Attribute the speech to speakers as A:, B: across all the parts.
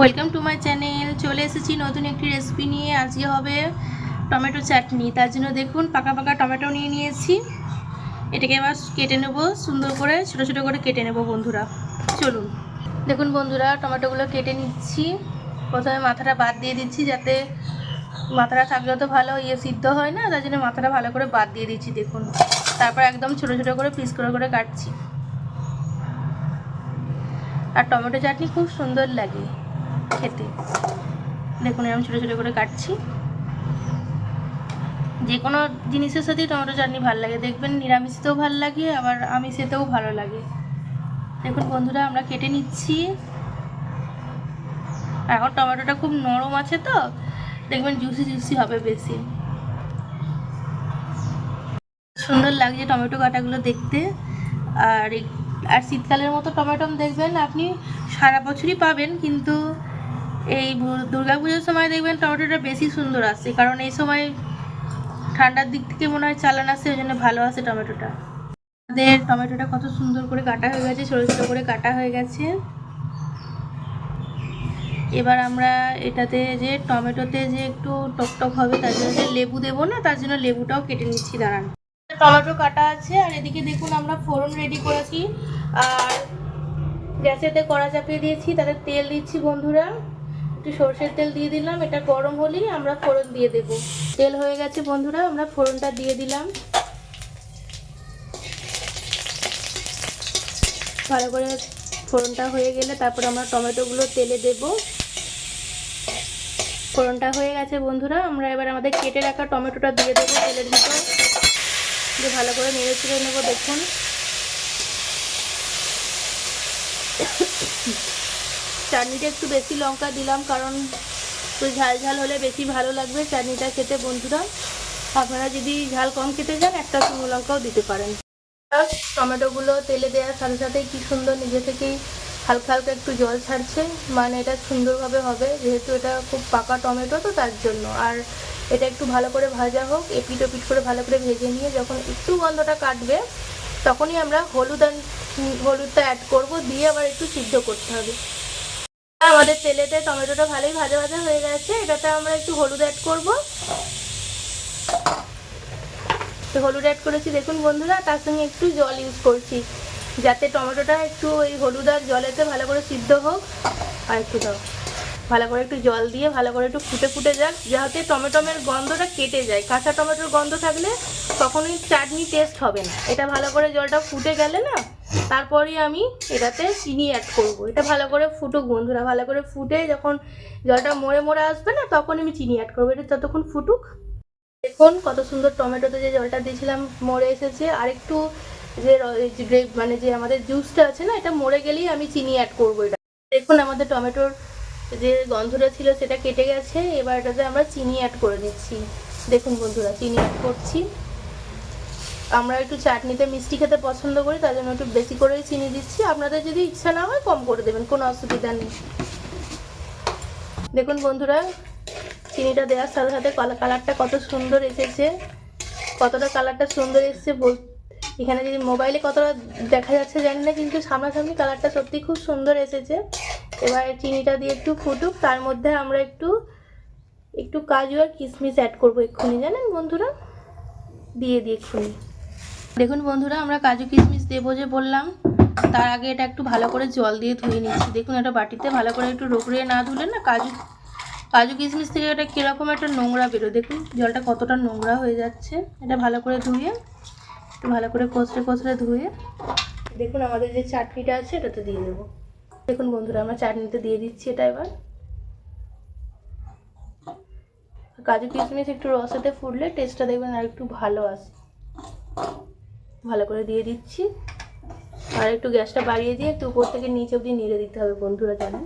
A: Welcome to my channel চলে এসেছি নতুন একটি রেসিপি নিয়ে। আজকে হবে টমেটো চাটনি তার জন্য দেখুন, পাকা পাকা টমেটো নিয়ে নিয়েছি। এটাকে এবার কেটে নেব, সুন্দর করে, ছোটো ছোটো করে কেটে নেব বন্ধুরা। চলুন। দেখুন বন্ধুরা টমেটোগুলো কেটে নিচ্ছি। প্রথমে মাথাটা বাদ দিয়ে দিচ্ছি যাতে মাথাটা থাকলে তো ভালো ইয়ে সিদ্ধ হয় না। তার জন্য মাথাটা ভালো করে বাদ দিয়ে দিচ্ছি, দেখুন। তারপর একদম ছোটো ছোটো করে পিস করে করে কাটছি। আর টমেটো চাটনি খুব সুন্দর লাগে। খেতে। দেখুন এরকম ছোটো ছোটো করে কাটছি। যে কোনো জিনিসের সাথেই টমেটো চাটনি ভালো লাগে। দেখবেন নিরামিষতেও ভালো লাগে, আবার আমিষেতেও ভালো লাগে। দেখুন বন্ধুরা, আমরা কেটে নিচ্ছি। এখন টমেটোটা খুব নরম আছে তো, দেখবেন জুসি জুসি হবে বেশি। সুন্দর লাগছে টমেটো কাটাগুলো দেখতে। আর আর শীতকালের মতো টমেটো দেখবেন আপনি সারা বছরই পাবেন, কিন্তু এই দুর্গাপুজোর সময় দেখবেন টমেটোটা বেশি সুন্দর আসে কারণ এই সময় ঠান্ডার দিক থেকে মনে হয় চালান আসে ওই জন্য ভালো আসে টমেটোটা। আমাদের টমেটোটা কত সুন্দর করে কাটা হয়ে গেছে ছোটো ছোটো করে কাটা হয়ে গেছে। এবার আমরা এটাতে যে টমেটোতে যে একটু টকটক হবে, তার জন্য যে লেবু দেবো না, তার জন্য লেবুটাও কেটে নিচ্ছি, দাঁড়ান। টমেটো কাটা আছে, আর এদিকে দেখুন আমরা ফোড়ন রেডি করেছি। আর গ্যাসেতে কড়া চাপিয়ে দিয়েছি, তাতে তেল দিচ্ছি বন্ধুরা। একটু সর্ষের তেল দিয়ে দিলাম, এটা গরম হলেই আমরা ফোড়ন দিয়ে দেব। তেল হয়ে গেছে বন্ধুরা, আমরা ফোড়নটা দিয়ে দিলাম। ভালো করে ফোড়নটা হয়ে গেলে তারপর আমরা টমেটোগুলো তেলে দেব। ফোড়নটা হয়ে গেছে বন্ধুরা, আমরা এবার আমাদের কেটে রাখা টমেটোটা দিয়ে দেবো তেলের ভিতর। দিয়ে ভালো করে নেড়ে চেড়ে নেব দেখুন। চাটনিটা একটু বেশি লঙ্কা দিলাম, কারণ একটু ঝাল ঝাল হলে বেশি ভালো লাগবে চাটনিটা খেতে বন্ধুরা। আপনারা যদি ঝাল কম খেতে চান, একটা শুকনো লঙ্কাও দিতে পারেন। টমেটোগুলো তেলে দেওয়ার সাথে সাথেই কি সুন্দর নিজে থেকেই হালকা হালকা একটু জল ছাড়ছে। মানে এটা সুন্দরভাবে হবে, যেহেতু এটা খুব পাকা টমেটো, তো তার জন্য। আর এটা একটু ভালো করে ভাজা হোক, এপিট ওপিট করে ভালো করে ভেজে নিয়ে যখন একটু গন্ধটা কাটবে তখনই আমরা হলুদ আর হলুদটা অ্যাড করব, দিয়ে আবার একটু সিদ্ধ করতে হবে। আমাদের তেলেতে টমেটোটা ভালোই ভাজা ভাজা হয়ে গেছে, এটাতে আমরা একটু হলুদ অ্যাড করব। হলুদ অ্যাড করেছি, দেখুন বন্ধুরা, তার সঙ্গে একটু জল ইউজ করছি, যাতে টমেটোটা একটু ওই হলুদ আর জলেতে ভালো করে সিদ্ধ হোক। আর একটু দাও। ভালো করে একটু জল দিয়ে ভালো করে একটু ফুটে ফুটে যাক, যাতে টমেটোমের গন্ধটা কেটে যায়। কাঁচা টমেটোর গন্ধ থাকলে কখনোই চাটনি টেস্ট হবে না। এটা ভালো করে জলটা ফুটে গেলে না, তারপরেই আমি এটাতে চিনি অ্যাড করব। এটা ভালো করে ফুটুক বন্ধুরা, ভালো করে ফুটে যখন জলটা মরে মরে আসবে না, তখন আমি চিনি অ্যাড করব। এটা ততক্ষণ ফুটুক। দেখুন কত সুন্দর টমেটোতে যে জলটা দিয়েছিলাম, মরে এসেছে। আর একটু যে মানে যে আমাদের জুসটা আছে না, এটা মরে গেলেই আমি চিনি অ্যাড করব এটা। দেখুন আমাদের টমেটোর যে গন্ধটা ছিল সেটা কেটে গেছে, এবার এটাতে আমরা চিনি অ্যাড করে দিচ্ছি। দেখুন বন্ধুরা, চিনি অ্যাড করছি। আমরা একটু চাটনিতে মিষ্টি খেতে পছন্দ করি, তার জন্য একটু বেশি করেই চিনি দিচ্ছি। আপনাদের যদি ইচ্ছা না হয়, কম করে দেবেন, কোনো অসুবিধা নেই। দেখুন বন্ধুরা, চিনিটা দেওয়ার সাথে সাথে কলা কালারটা কত সুন্দর এসেছে। কতটা কালারটা সুন্দর এসেছে এখানে যদি মোবাইলে কতটা দেখা যাচ্ছে জানি না, কিন্তু সামনাসামনি কালারটা সত্যি খুব সুন্দর এসেছে। এবার চিনিটা দিয়ে একটু ফুটুক, তার মধ্যে আমরা একটু একটু কাজু আর কিশমিশ অ্যাড করব এক্ষুনি, জানেন বন্ধুরা? দিয়ে দিয়ে এক্ষুনি। দেখুন বন্ধুরা, আমরা কাজু কিশমিশ দেবো যে বললাম, তার আগে এটা একটু ভালো করে জল দিয়ে ধুয়ে নিচ্ছি। দেখুন এটা বাটিতে ভালো করে একটু রোগড়িয়ে না ধুলে না কাজু কাজু কিশমিশ থেকে এটা কীরকম একটা নোংরা বেরোয়। দেখুন জলটা কতটা নোংরা হয়ে যাচ্ছে। এটা ভালো করে ধুয়ে, একটু ভালো করে কচড়ে কচড়ে ধুয়ে, দেখুন আমাদের যে চাটনিটা আছে এটাতে দিয়ে দেবো। দেখুন বন্ধুরা, আমরা চাটনিতে দিয়ে দিচ্ছি এটা এবার। কাজু কিশমিশ একটু রসেতে ফুটলে টেস্টটা দেখবেন আর একটু ভালো আসে ভালো করে দিয়ে দিচ্ছি। আর একটু গ্যাসটা বাড়িয়ে দিয়ে একটু উপর থেকে নিচে অবধি নেড়ে দিতে হবে বন্ধুরা, জানেন?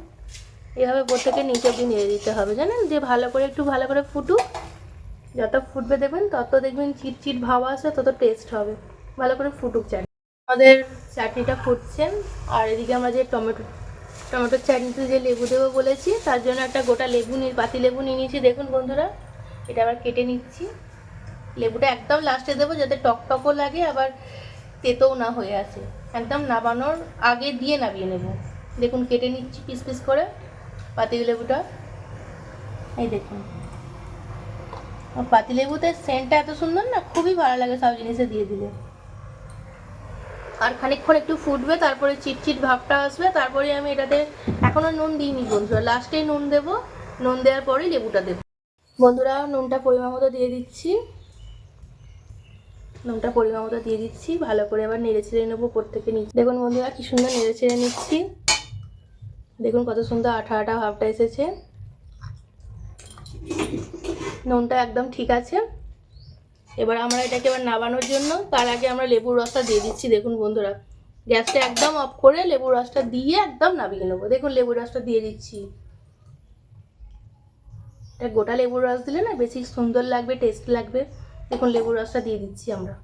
A: এভাবে উপর থেকে নিচে অবধি নেড়ে দিতে হবে, জানেন? যে ভালো করে, একটু ভালো করে ফুটুক, যত ফুটবে দেখবেন, তত দেখবেন চিট চিট ভাব আসবে তত টেস্ট হবে। ভালো করে ফুটুক চাটনি। আমাদের চাটনিটা ফুটছে, আর এদিকে আমরা যে টমেটো টমেটোর চাটনিতে যে লেবু দেবো বলেছি, তার জন্য একটা গোটা লেবু নিয়ে পাতি লেবু নিয়ে নিয়েছি। দেখুন বন্ধুরা, এটা আবার কেটে নিচ্ছি। লেবুটা একদম লাস্টে দেবো, যাতে টক টকও লাগে, আবার তেতোও না হয়ে আসে। একদম নামানোর আগে দিয়ে নামিয়ে নেব। দেখুন, কেটে নিচ্ছি পিস পিস করে পাতি লেবুটা। এই দেখুন। আর পাতিলেবুতে সেন্টটা এত সুন্দর না, খুবই ভালো লাগে সব জিনিসে দিয়ে দিলে। আর খানিকক্ষণ একটু ফুটবে, তারপরে চিটচিট ভাবটা আসবে, তারপরে আমি এটাতে এখনও নুন দিইনি বন্ধুরা লাস্টে নুন দেবো। নুন দেওয়ার পরেই লেবুটা দেবো। বন্ধুরা, নুনটা পরিমাণ মতো দিয়ে দিচ্ছি। নুনটা পরিমাণ মতো দিয়ে দিচ্ছি, ভালো করে আবার নেড়ে ছেড়ে নেব উপর থেকে নিচে। দেখুন বন্ধুরা, কি সুন্দর নেড়ে ছেড়ে নিচ্ছি। দেখুন কত সুন্দর আঠা আঠা ভাবটা এসেছে। নুনটা একদম ঠিক আছে। এবার আমরা এটাকে এবার নাবানোর জন্য, তার আগে আমরা লেবুর রসটা দিয়ে দিচ্ছি, দেখুন বন্ধুরা। গ্যাসটা একদম অফ করে লেবুর রসটা দিয়ে একদম নাবিয়ে নেব। দেখুন লেবুর রসটা দিয়ে দিচ্ছি। এটা গোটা লেবুর রস দিলে না বেশি সুন্দর লাগবে, টেস্ট লাগবে। দেখুন লেবুর রসটা দিয়ে দিচ্ছি আমরা।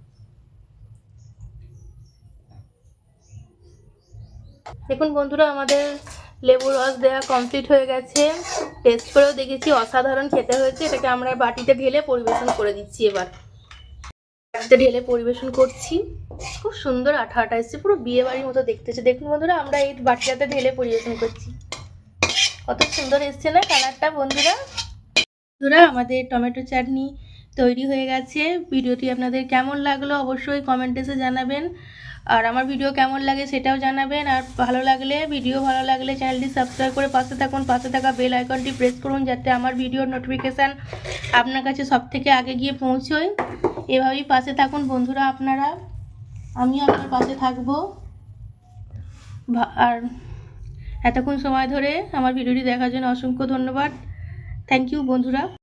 A: দেখুন বন্ধুরা, আমাদের লেবুর রস দেওয়া কমপ্লিট হয়ে গেছে। টেস্ট করেও দেখেছি, অসাধারণ খেতে হয়েছে। এটাকে আমরা বাটিতে ঢেলে পরিবেশন করে দিচ্ছি এবার। ঢেলে পরিবেশন করছি। খুব সুন্দর আঠা আঠা এসছে, পুরো বিয়ে বাড়ির মতো দেখতেছে। দেখুন বন্ধুরা, আমরা এই বাটিটাতে ঢেলে পরিবেশন করছি। কত সুন্দর এসছে না কালারটা বন্ধুরা? বন্ধুরা, আমাদের টমেটো চাটনি তৈরি হয়ে গেছে। ভিডিওটি আপনাদের কেমন লাগল অবশ্যই কমেন্টে এসে জানাবেন। আর আমার ভিডিও কেমন লাগে সেটাও জানাবেন। আর ভালো লাগলে ভিডিও ভালো লাগলে চ্যানেলটি সাবস্ক্রাইব করে পাশে থাকুন। পাশে থাকা বেল আইকনটি প্রেস করুন যাতে আমার ভিডিওর নোটিফিকেশান আপনার কাছে সব থেকে আগে গিয়ে পৌঁছয়। এভাবেই পাশে থাকুন বন্ধুরা আপনারা। আমিও আপনার পাশে থাকব। আর এতক্ষণ সময় ধরে আমার ভিডিওটি দেখার জন্য অসংখ্য ধন্যবাদ। থ্যাংক ইউ বন্ধুরা।